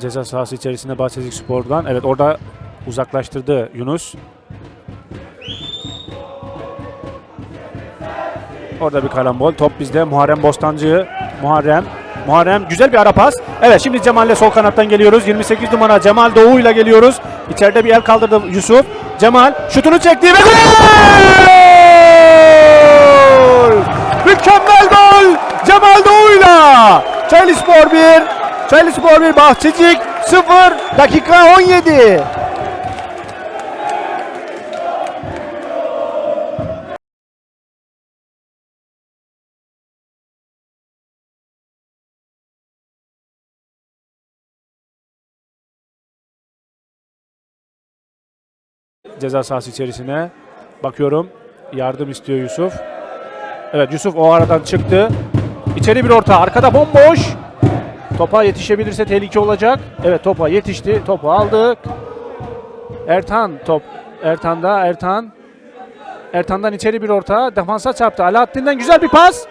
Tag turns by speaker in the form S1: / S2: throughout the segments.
S1: Ceza sahası içerisinde Bahçezik Spor'dan. Evet orada uzaklaştırdı Yunus. Orada bir karambol. Top bizde. Muharrem Bostancı. Muharrem. Muharrem güzel bir ara pas. Evet şimdi Cemal'le sol kanattan geliyoruz. 28 numara Cemal Doğu ile geliyoruz. İçeride bir el kaldırdı Yusuf. Cemal şutunu çekti ve gol! Mükemmel gol! Cemal Doğu'yla. Çaylıspor 1, Çaylıspor 1, Bahçecik 0, dakika 17. Ceza sahası içerisine bakıyorum. Yardım istiyor Yusuf. Evet Yusuf o aradan çıktı. İçeri bir orta. Arkada bomboş. Topa yetişebilirse tehlike olacak. Evet topa yetişti. Topu aldık. Ertan top. Ertan'da Ertan. Ertan'dan içeri bir orta. Defansa çarptı. Alaaddin'den güzel bir pas.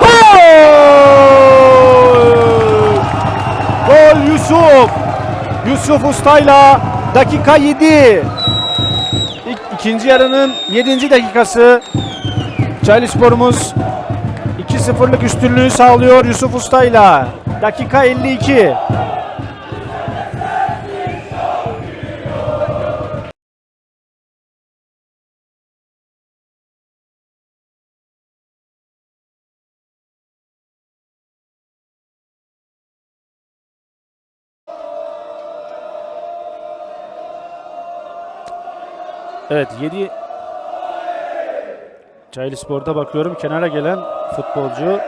S1: Gol! Gol Yusuf. Yusuf Usta'yla dakika 7. İlk, ikinci yarının 7. dakikası. Çaylıspor'umuz 2-0'lık üstünlüğü sağlıyor Yusuf Usta'yla. Dakika 52. Evet 7 Çaylı Spor'da bakıyorum kenara gelen futbolcu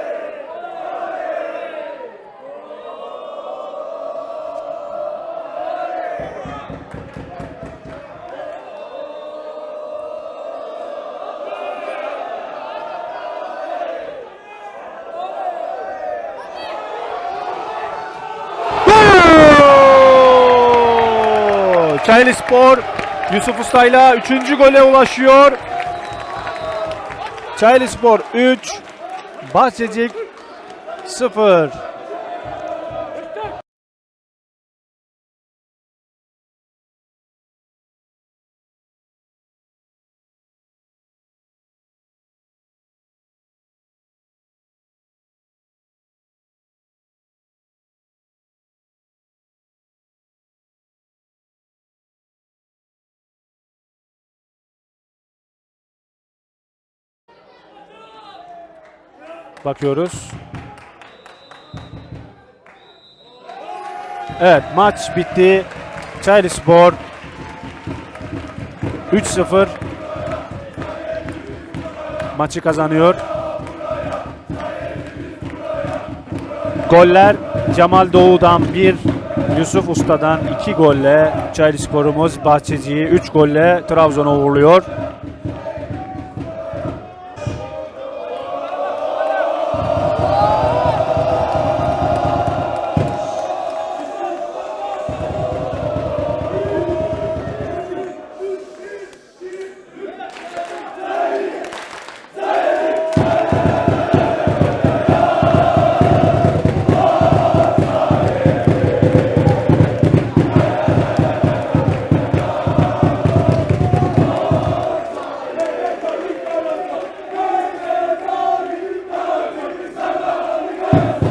S1: Çaylı Spor Yusuf Usta'yla 3. gole ulaşıyor. Çaylı Spor 3, Bahçecik 0. Bakıyoruz. Evet maç bitti. Çaylı Spor 3-0 maçı kazanıyor. Goller Cemal Doğu'dan 1, Yusuf Usta'dan 2 golle Çaylı Spor'umuz Bahçeci'yi 3 golle Trabzon'a uğurluyor. Amen.